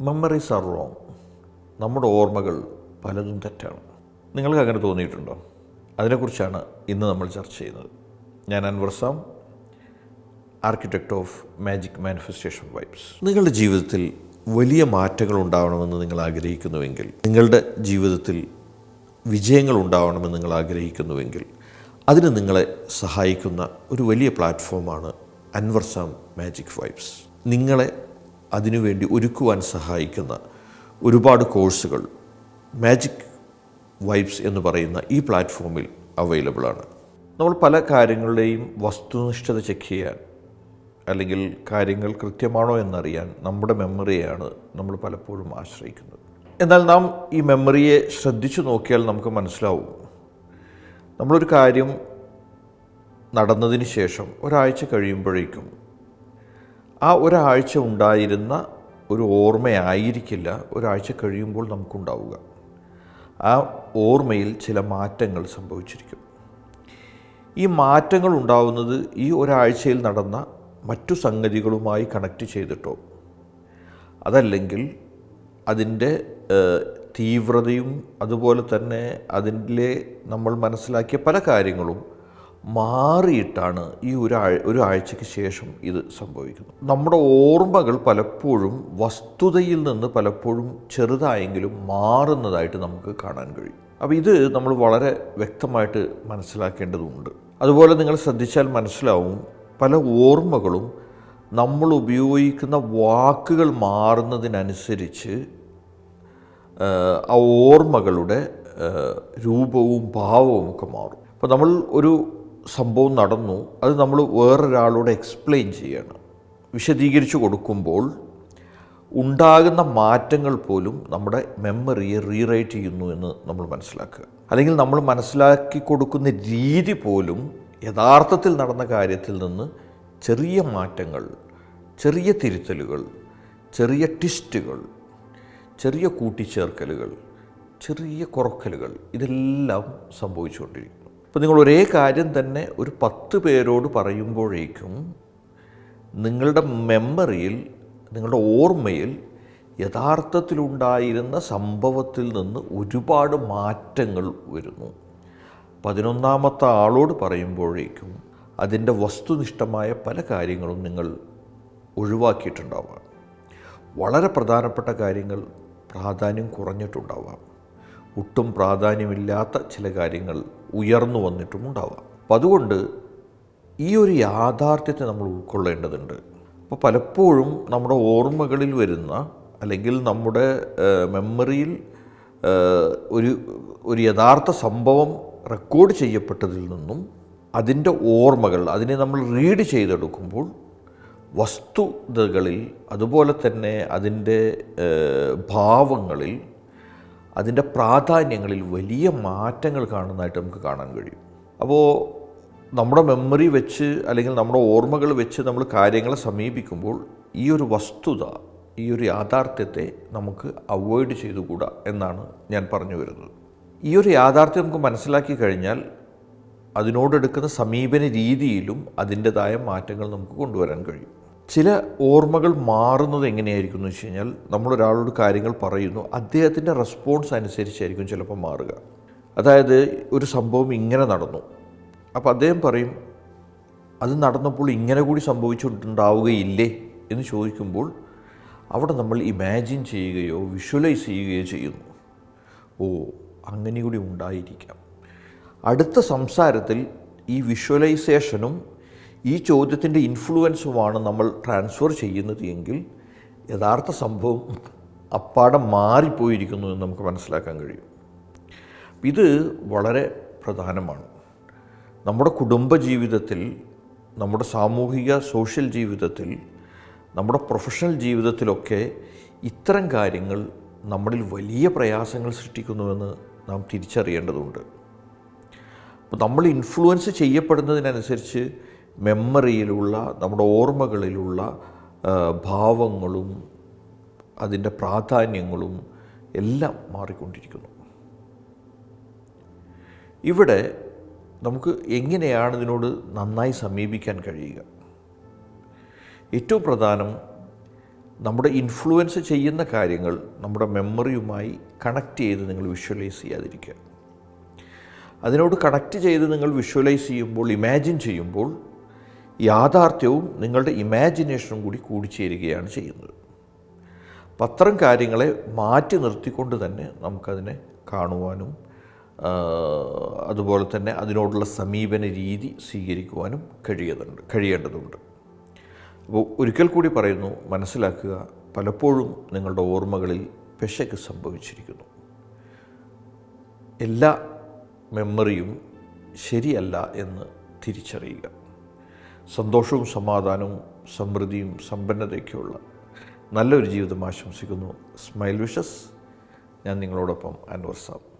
Memories are wrong നമ്മുടെ ഓർമ്മകൾ പലതും തെറ്റാണ്. നിങ്ങൾക്ക് അങ്ങനെ തോന്നിയിട്ടുണ്ടോ? അതിനെക്കുറിച്ചാണ് ഇന്ന് നമ്മൾ ചർച്ച ചെയ്യുന്നത്. ഞാൻ Anvarsam architect of magic manifestation vibes നിങ്ങളുടെ ജീവിതത്തിൽ വലിയ മാറ്റങ്ങൾ ഉണ്ടാവണമെന്ന് നിങ്ങൾ ആഗ്രഹിക്കുന്നുവെങ്കിൽ നിങ്ങളുടെ ജീവിതത്തിൽ വിജയങ്ങൾ ഉണ്ടാവണമെന്ന് നിങ്ങൾ ആഗ്രഹിക്കുന്നുവെങ്കിൽ അതിന് നിങ്ങളെ സഹായിക്കുന്ന ഒരു വലിയ പ്ലാറ്റ്ഫോമാണ് അൻവർസാം മാജിക് വൈബ്സ് നിങ്ങളെ അതിനുവേണ്ടി ഒരുക്കുവാൻ സഹായിക്കുന്ന ഒരുപാട് കോഴ്സുകൾ. മാജിക് വൈബ്സ് എന്ന് പറയുന്ന ഈ പ്ലാറ്റ്ഫോമിൽ അവൈലബിളാണ് നമ്മൾ പല കാര്യങ്ങളുടെയും വസ്തുനിഷ്ഠത ചെക്ക് ചെയ്യാൻ അല്ലെങ്കിൽ കാര്യങ്ങൾ കൃത്യമാണോ എന്നറിയാൻ നമ്മുടെ മെമ്മറിയാണ് നമ്മൾ പലപ്പോഴും ആശ്രയിക്കുന്നത്. എന്നാൽ നാം ഈ മെമ്മറിയെ ശ്രദ്ധിച്ചു നോക്കിയാൽ നമുക്ക് മനസ്സിലാവും. നമ്മളൊരു കാര്യം നടന്നതിന് ശേഷം ഒരാഴ്ച കഴിയുമ്പോഴേക്കും ആ ഒരാഴ്ച ഉണ്ടായിരുന്ന ഒരു ഓർമ്മയായിരിക്കില്ല. ഒരാഴ്ച കഴിയുമ്പോൾ നമുക്കുണ്ടാവുക. ആ ഓർമ്മയിൽ ചില മാറ്റങ്ങൾ സംഭവിച്ചിരിക്കും. ഈ മാറ്റങ്ങൾ ഉണ്ടാവുന്നത് ഈ ഒരാഴ്ചയിൽ നടന്ന മറ്റു സംഗതികളുമായി കണക്ട് ചെയ്തിട്ടോ? അതല്ലെങ്കിൽ അതിന്റെ തീവ്രതയും അതുപോലെ തന്നെ അതിന്റെ നമ്മൾ മനസ്സിലാക്കിയ പല കാര്യങ്ങളും മാറിയിട്ടാണ് ഈ ഒരു ഒരാഴ്ചയ്ക്ക് ശേഷം ഇത് സംഭവിക്കുന്നത്. നമ്മുടെ ഓർമ്മകൾ പലപ്പോഴും വസ്തുതയിൽ നിന്ന് പലപ്പോഴും ചെറുതായെങ്കിലും മാറുന്നതായിട്ട് നമുക്ക് കാണാൻ കഴിയും. അപ്പോൾ ഇത് നമ്മൾ വളരെ വ്യക്തമായിട്ട് മനസ്സിലാക്കേണ്ടതുണ്ട്. അതുപോലെ നിങ്ങൾ ശ്രദ്ധിച്ചാൽ മനസ്സിലാവും പല ഓർമ്മകളും നമ്മൾ ഉപയോഗിക്കുന്ന വാക്കുകൾ മാറുന്നതിനനുസരിച്ച് ആ ഓർമ്മകളുടെ രൂപവും ഭാവവും ഒക്കെ മാറും. അപ്പോൾ നമ്മൾ ഒരു സംഭവം നടന്നു. അത് നമ്മൾ വേറൊരാളോട് എക്സ്പ്ലെയിൻ ചെയ്യണം. വിശദീകരിച്ചു കൊടുക്കുമ്പോൾ ഉണ്ടാകുന്ന മാറ്റങ്ങൾ പോലും നമ്മുടെ മെമ്മറിയെ റീറൈറ്റ് ചെയ്യുന്നു എന്ന് നമ്മൾ മനസ്സിലാക്കുക. അല്ലെങ്കിൽ നമ്മൾ മനസ്സിലാക്കി കൊടുക്കുന്ന രീതി പോലും യഥാർത്ഥത്തിൽ നടന്ന കാര്യത്തിൽ നിന്ന് ചെറിയ മാറ്റങ്ങൾ ചെറിയ തിരുത്തലുകൾ ചെറിയ ട്വിസ്റ്റുകൾ ചെറിയ കൂട്ടിച്ചേർക്കലുകൾ ചെറിയ കുറക്കലുകൾ ഇതെല്ലാം സംഭവിച്ചുകൊണ്ടിരിക്കുന്നു അപ്പോൾ നിങ്ങൾ ഒരേ കാര്യം തന്നെ ഒരു പത്ത് പേരോട് പറയുമ്പോഴേക്കും നിങ്ങളുടെ മെമ്മറിയിൽ നിങ്ങളുടെ ഓർമ്മയിൽ യഥാർത്ഥത്തിലുണ്ടായിരുന്ന സംഭവത്തിൽ നിന്ന് ഒരുപാട് മാറ്റങ്ങൾ വരുന്നു. പതിനൊന്നാമത്തെ ആളോട് പറയുമ്പോഴേക്കും അതിന്റെ വസ്തുനിഷ്ഠമായ പല കാര്യങ്ങളും നിങ്ങൾ ഒഴിവാക്കിയിട്ടുണ്ടാവാം. വളരെ പ്രധാനപ്പെട്ട കാര്യങ്ങൾ പ്രാധാന്യം കുറഞ്ഞിട്ടുണ്ടാവാം. ഒട്ടും പ്രാധാന്യമില്ലാത്ത ചില കാര്യങ്ങൾ ഉയർന്നു വന്നിട്ടും ഉണ്ടാവാം. അപ്പം അതുകൊണ്ട് ഈ ഒരു യാഥാർത്ഥ്യത്തെ നമ്മൾ ഉൾക്കൊള്ളേണ്ടതുണ്ട്. അപ്പോൾ പലപ്പോഴും നമ്മുടെ ഓർമ്മകളിൽ വരുന്ന അല്ലെങ്കിൽ നമ്മുടെ മെമ്മറിയിൽ ഒരു ഒരു യഥാർത്ഥ സംഭവം റെക്കോർഡ് ചെയ്യപ്പെട്ടതിൽ നിന്നും അതിന്റെ ഓർമ്മകൾ അതിനെ നമ്മൾ റീഡ് ചെയ്തെടുക്കുമ്പോൾ വസ്തുതകളിൽ അതുപോലെ തന്നെ അതിന്റെ ഭാവങ്ങളിൽ അതിന്റെ പ്രാധാന്യങ്ങളിൽ വലിയ മാറ്റങ്ങൾ കാണുന്നതായിട്ട് നമുക്ക് കാണാൻ കഴിയും. അപ്പോൾ നമ്മുടെ മെമ്മറി വെച്ച് അല്ലെങ്കിൽ നമ്മുടെ ഓർമ്മകൾ വെച്ച് നമ്മൾ കാര്യങ്ങളെ സമീപിക്കുമ്പോൾ ഈ ഒരു വസ്തുത ഈ ഒരു യാഥാർത്ഥ്യത്തെ നമുക്ക് അവോയ്ഡ് ചെയ്തുകൂടാ എന്നാണ് ഞാൻ പറഞ്ഞു വരുന്നത്. ഈ ഒരു യാഥാർത്ഥ്യം നമുക്ക് മനസ്സിലാക്കി കഴിഞ്ഞാൽ അതിനോടെടുക്കുന്ന സമീപന രീതിയിലും അതിന്റെതായ മാറ്റങ്ങൾ നമുക്ക് കൊണ്ടുവരാൻ കഴിയും. ചില ഓർമ്മകൾ മാറുന്നത് എങ്ങനെയായിരിക്കും എന്ന് വെച്ച് കഴിഞ്ഞാൽ നമ്മളൊരാളോട് കാര്യങ്ങൾ പറയുന്നു അദ്ദേഹത്തിന്റെ റെസ്പോൺസ് അനുസരിച്ചായിരിക്കും ചിലപ്പോൾ മാറുക. അതായത് ഒരു സംഭവം ഇങ്ങനെ നടന്നു. അപ്പോൾ അദ്ദേഹം പറയും അത് നടന്നപ്പോൾ ഇങ്ങനെ കൂടി സംഭവിച്ചിട്ടുണ്ടാവുകയില്ലേ? എന്ന് ചോദിക്കുമ്പോൾ അവിടെ നമ്മൾ ഇമാജിൻ ചെയ്യുകയോ വിഷ്വലൈസ് ചെയ്യുകയോ ചെയ്യുന്നു. ഓ അങ്ങനെ കൂടി ഉണ്ടായിരിക്കാം. അടുത്ത സംസാരത്തിൽ ഈ വിഷ്വലൈസേഷനും ഈ ചോദ്യത്തിന്റെ ഇൻഫ്ലുവൻസുമാണ് നമ്മൾ ട്രാൻസ്ഫർ ചെയ്യുന്നത് എങ്കിൽ യഥാർത്ഥ സംഭവം അപ്പാടെ മാറിപ്പോയിരിക്കുന്നു എന്ന് നമുക്ക് മനസ്സിലാക്കാൻ കഴിയും. ഇത് വളരെ പ്രധാനമാണ്. നമ്മുടെ കുടുംബ ജീവിതത്തിൽ നമ്മുടെ സാമൂഹിക സോഷ്യൽ ജീവിതത്തിൽ നമ്മുടെ പ്രൊഫഷണൽ ജീവിതത്തിലൊക്കെ ഇത്തരം കാര്യങ്ങൾ നമ്മളിൽ വലിയ പ്രയാസങ്ങൾ സൃഷ്ടിക്കുന്നുവെന്ന് നാം തിരിച്ചറിയേണ്ടതുണ്ട്. അപ്പോൾ നമ്മൾ ഇൻഫ്ലുവൻസ് ചെയ്യപ്പെടുന്നതിനനുസരിച്ച് മെമ്മറിയിലുള്ള നമ്മുടെ ഓർമ്മകളിലുള്ള ഭാവങ്ങളും അതിന്റെ പ്രാധാന്യങ്ങളും എല്ലാം മാറിക്കൊണ്ടിരിക്കുന്നു. ഇവിടെ നമുക്ക് എങ്ങനെയാണ് ഇതിനോട് നന്നായി സമീപിക്കാൻ കഴിയുക? ഏറ്റവും പ്രധാനം നമ്മുടെ ഇൻഫ്ലുവൻസ് ചെയ്യുന്ന കാര്യങ്ങൾ നമ്മുടെ മെമ്മറിയുമായി കണക്ട് ചെയ്ത് നിങ്ങൾ വിഷ്വലൈസ് ചെയ്യാതിരിക്കുക. അതിനോട് കണക്ട് ചെയ്ത് നിങ്ങൾ വിഷ്വലൈസ് ചെയ്യുമ്പോൾ ഇമാജിൻ ചെയ്യുമ്പോൾ യാഥാർത്ഥ്യവും നിങ്ങളുടെ ഇമാജിനേഷനും കൂടി കൂടിച്ചേരുകയാണ് ചെയ്യുന്നത്. പത്രം കാര്യങ്ങളെ മാറ്റി നിർത്തിക്കൊണ്ട് തന്നെ നമുക്കതിനെ കാണുവാനും അതുപോലെ തന്നെ അതിനോടുള്ള സമീപന രീതി സ്വീകരിക്കുവാനും കഴിയുന്നുണ്ട് കഴിയേണ്ടതുണ്ട്. അപ്പോൾ ഒരിക്കൽ കൂടി പറയുന്നു മനസ്സിലാക്കുക പലപ്പോഴും നിങ്ങളുടെ ഓർമ്മകളിൽ പെശക് സംഭവിച്ചിരിക്കുന്നു. എല്ലാ മെമ്മറിയും ശരിയല്ല എന്ന് തിരിച്ചറിയുക. സന്തോഷവും സമാധാനവും സമൃദ്ധിയും സമ്പന്നതയൊക്കെയുള്ള നല്ലൊരു ജീവിതം ആശംസിക്കുന്നു. സ്മൈൽ വിഷസ് ഞാൻ നിങ്ങളോടൊപ്പം അൻവർ സാബ്.